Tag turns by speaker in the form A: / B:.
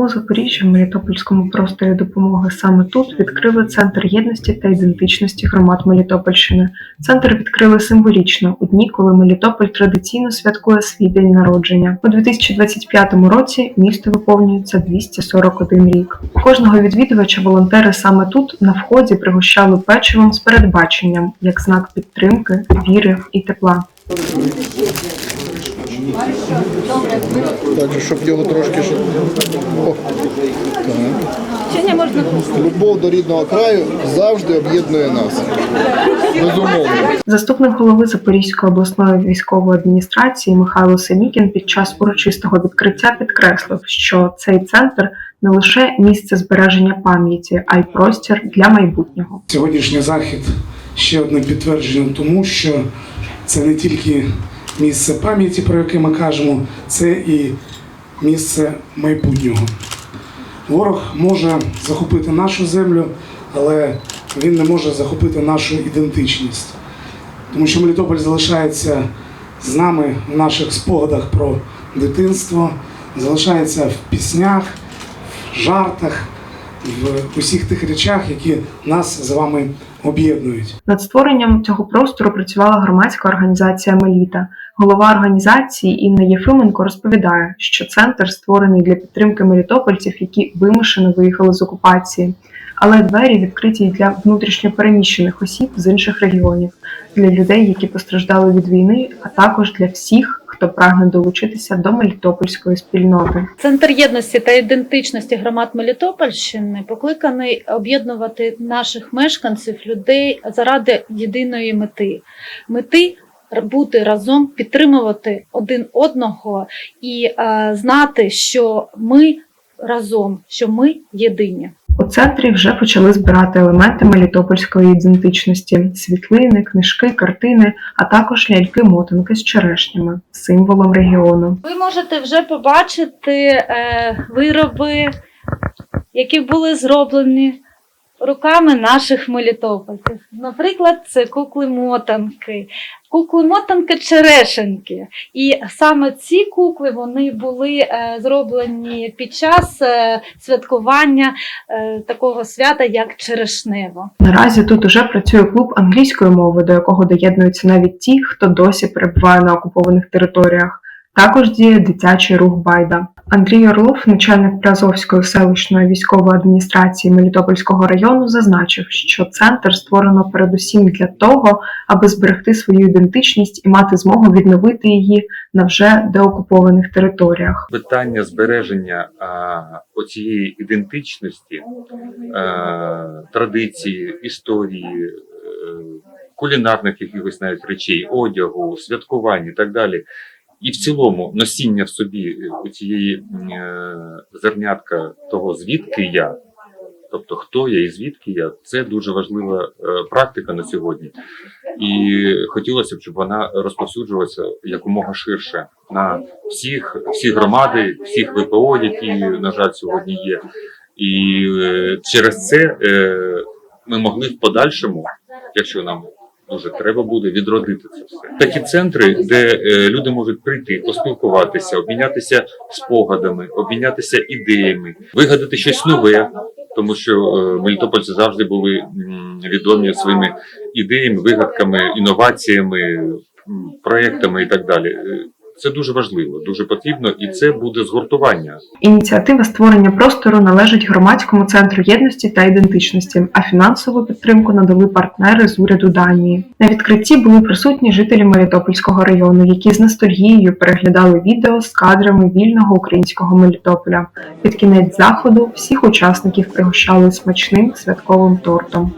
A: У Запоріжжі, в Мелітопольському просторі допомоги саме тут відкрили центр єдності та ідентичності громад Мелітопольщини. Центр відкрили символічно у дні, коли Мелітополь традиційно святкує свій день народження. У 2025 році місту виповнюється 241 рік. Кожного відвідувача волонтери саме тут на вході пригощали печивом з передбаченням як знак підтримки, віри і тепла.
B: Так, щоб його трошки. щоб- О.
C: Чи не можна
B: Любов до рідного краю завжди об'єднує нас. Безумовно.
A: Заступник голови Запорізької обласної військової адміністрації Михайло Сенікін під час урочистого відкриття підкреслив, що цей центр не лише місце збереження пам'яті, а й простір для майбутнього.
D: Сьогоднішній захід ще одне підтвердження тому, що це не тільки місце пам'яті, про яке ми кажемо, це і місце майбутнього. Ворог може захопити нашу землю, але він не може захопити нашу ідентичність. Тому що Мелітополь залишається з нами в наших спогадах про дитинство, залишається в піснях, в жартах, в усіх тих речах, які нас з вами об'єднують.
A: Над створенням цього простору працювала громадська організація Меліта. Голова організації Інна Єфименко розповідає, що центр створений для підтримки мелітопольців, які вимушено виїхали з окупації. Але двері відкриті для внутрішньопереміщених осіб з інших регіонів, для людей, які постраждали від війни, а також для всіх, хто прагне долучитися до мелітопольської спільноти.
C: Центр єдності та ідентичності громад Мелітопольщини покликаний об'єднувати наших мешканців, людей заради єдиної мети мети бути разом, підтримувати один одного і е, знати, що ми разом, що ми єдині.
A: Центрі вже почали збирати елементи мелітопольської ідентичності: світлини, книжки, картини, а також ляльки-мотанки з черешнями, символом регіону.
C: Ви можете вже побачити е, вироби, які були зроблені руками наших мелітопольців. Наприклад, це кукли-мотанки, кукли-мотанки черешенки. І саме ці кукли вони були е, зроблені під час е, святкування е, такого свята, як Черешнево.
A: Наразі тут уже працює клуб англійської мови, до якого доєднуються навіть ті, хто досі перебуває на окупованих територіях. Також діє дитячий рух Байда. Андрій Орлов, начальник Приазовської селищної військової адміністрації Мелітопольського району, зазначив, що центр створено передусім для того, аби зберегти свою ідентичність і мати змогу відновити її на вже деокупованих територіях.
E: питання збереження а, оцієї ідентичності, а, традиції, історії, е, кулінарних якихось навіть речей, одягу, святкувань і так далі. І в цілому носіння в собі цієї е, зернятка того, звідки я, тобто хто я і звідки я, це дуже важлива е, практика на сьогодні. І хотілося б, щоб вона розповсюджувалася якомога ширше на всіх, всі громади, всіх ВПО, які, на жаль, сьогодні є. І е, через це е, ми могли в подальшому, якщо нам дуже треба буде, відродити це все. Такі центри, де е, люди можуть прийти, поспілкуватися, обмінятися спогадами, обмінятися ідеями, вигадати щось нове. Тому що е, мелітопольці завжди були відомі своїми ідеями, вигадками, інноваціями, проектами і так далі. Це дуже важливо, дуже потрібно, і це буде згуртування.
A: Ініціатива створення простору належить громадському центру єдності та ідентичності, а фінансову підтримку надали партнери з уряду Данії. На відкритті були присутні жителі Мелітопольського району, які з ностальгією переглядали відео з кадрами вільного українського Мелітополя. Під кінець заходу всіх учасників пригощали смачним святковим тортом.